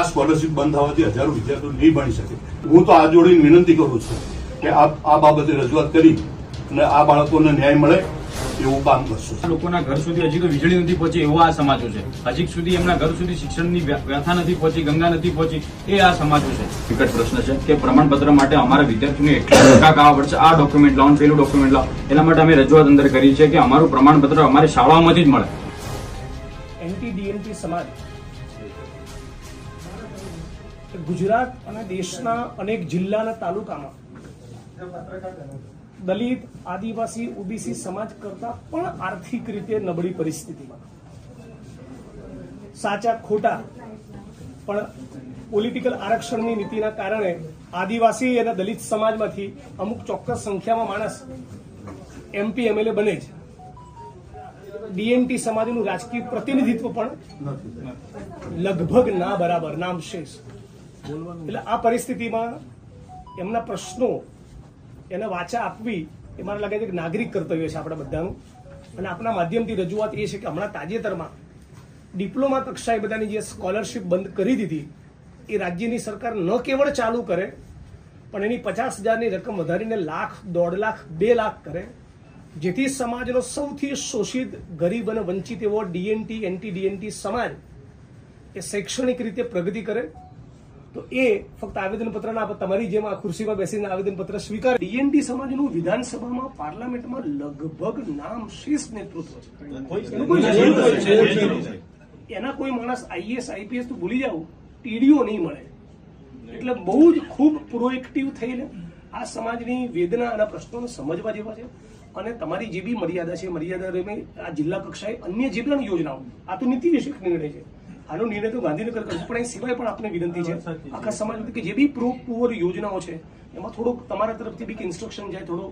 આ સ્કોલરશીપ બંધ થવાથી હજારો વિદ્યાર્થીઓ નહીં ભણી શકે. હું તો આ જોડીને વિનંતી કરું છું કે આ આ બાબતે રજૂઆત કરી અને આ બાળકોને ન્યાય મળે એવું કામ કરશું. લોકોના ઘર સુધી હજી તો વીજળી નથી પહોંચી એવો આ સમાજો છે. હજી સુધી એમના ઘર સુધી શિક્ષણની વ્યથા નથી પહોંચી ગંગા નથી પહોંચી એ આ સમાજો છે. વિકટ પ્રશ્ન છે કે પ્રમાણપત્ર માટે અમારા વિદ્યાર્થીઓને એટલા ટકા કાવા પડશે? આ ડોક્યુમેન્ટ લાવો પેલું ડોક્યુમેન્ટ લાવો. એના માટે અમે રજૂઆત અંદર કરી છે કે અમારું પ્રમાણપત્ર અમારી શાળાઓમાંથી જ મળે. એન્ટી ડીએનટી સમાજ ગુજરાત અને દેશના અનેક જિલ્લાના તાલુકામાં દલિત આદિવાસી ઓબીસી સમાજ કરતા પણ આર્થિક રીતે નબળી પરિસ્થિતિમાં. સાચા ખોટા પણ પોલિટિકલ આરક્ષણની નીતિના કારણે આદિવાસી અને દલિત સમાજમાંથી અમુક ચોક્કસ સંખ્યામાં માણસ એમપી એમએલએ બને છે. ડીએમટી સમાજનું રાજકીય પ્રતિનિધિત્વ પણ લગભગ ના બરાબર નામ શેષ. એટલે આ પરિસ્થિતિમાં એમના પ્રશ્નો એને વાચા આપવી એ મને લાગે છે કે નાગરિક કર્તવ્ય છે આપણા બધાનું. અને આપણા માધ્યમથી રજૂઆત એ છે કે હમણાં તાજેતરમાં ડિપ્લોમા કક્ષાએ બધાની જે સ્કોલરશિપ બંધ કરી દીધી એ રાજ્યની સરકાર ન કેવળ ચાલુ કરે પણ એની પચાસ હજારની રકમ વધારીને લાખ દોઢ લાખ બે લાખ કરે જેથી સમાજનો સૌથી શોષિત ગરીબ અને વંચિત એવો ડીએનટી એન્ટી ડીએનટી સમાજ એ શૈક્ષણિક રીતે પ્રગતિ કરે તો એ ફક્ત આવેદનપત્ર ના તમારી જેમ આ ખુરશીમાં બેસીને આવેદનપત્ર સ્વીકાર. ડીએનટી સમાજનું વિધાનસભામાં પાર્લામેન્ટમાં લગભગ નામ શીર્ષ નેતૃત્વ છે. એનું કોઈ માણસ આઈએસ આઈપીએસ તો ભૂલી જાવ ટીડીઓ નહીં મળે. એટલે બહુ જ ખૂબ પ્રોએક્ટિવ થઈને આ સમાજની વેદના અને પ્રશ્નોને સમજવા જેવા છે. અને તમારી જે બી મર્યાદા છે મર્યાદા આ જિલ્લા કક્ષાએ અન્ય જે પણ યોજનાઓ આ તો નીતિ વિષયક નિર્ણય છે. આનો નિર્ણય તો ગાંધીનગર કરશે પણ એ સિવાય પણ આપને વિનંતી છે આખા સમાજ કે જે બી પ્રો પુઅર યોજનાઓ છે એમાં થોડુંક તમારા તરફથી બી ઇન્સ્ટ્રક્શન જાય થોડો